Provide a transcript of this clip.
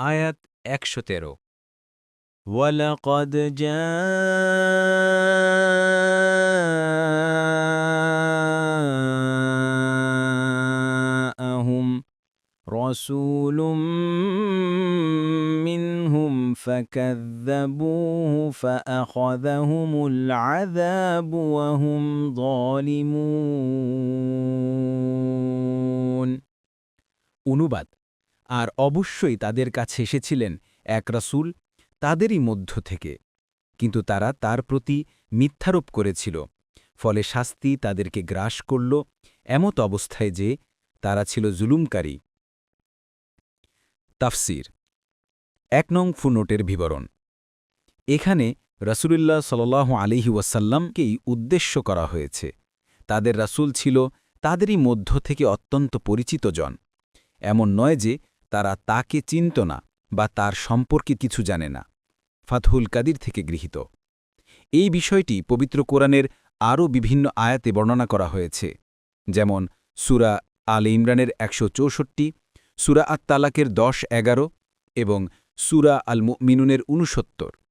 আয়াত একশো তেরো ولقد جاءهم رسول منهم فكذبوه فأخذهم العذاب وهم ظالمون অনুবাদ আর অবশ্যই তাদের কাছে এসেছিলেন এক রাসূল তাদেরই মধ্য থেকে। কিন্তু তারা তার প্রতি মিথ্যারোপ করেছিল, ফলে শাস্তি তাদেরকে গ্রাস করল এমত অবস্থায় যে তারা ছিল জুলুমকারী। তাফসির, এক নং ফুনোটের বিবরণ। এখানে রসুলুল্লাহ সাল আলিহি ওয়াসাল্লামকেই উদ্দেশ্য করা হয়েছে। তাদের রাসূল ছিল তাদেরই মধ্য থেকে অত্যন্ত পরিচিত জন। এমন নয় যে তারা তাকে চিনত না বা তার সম্পর্কে কিছু জানে না। ফাতহুল কাদির থেকে গৃহীত। এই বিষয়টি পবিত্র কোরআনের আরও বিভিন্ন আয়াতে বর্ণনা করা হয়েছে, যেমন সুরা আল ইমরানের একশো চৌষট্টি, সুরা আত দশ এগারো এবং সুরা আল মিনুনের উনসত্তর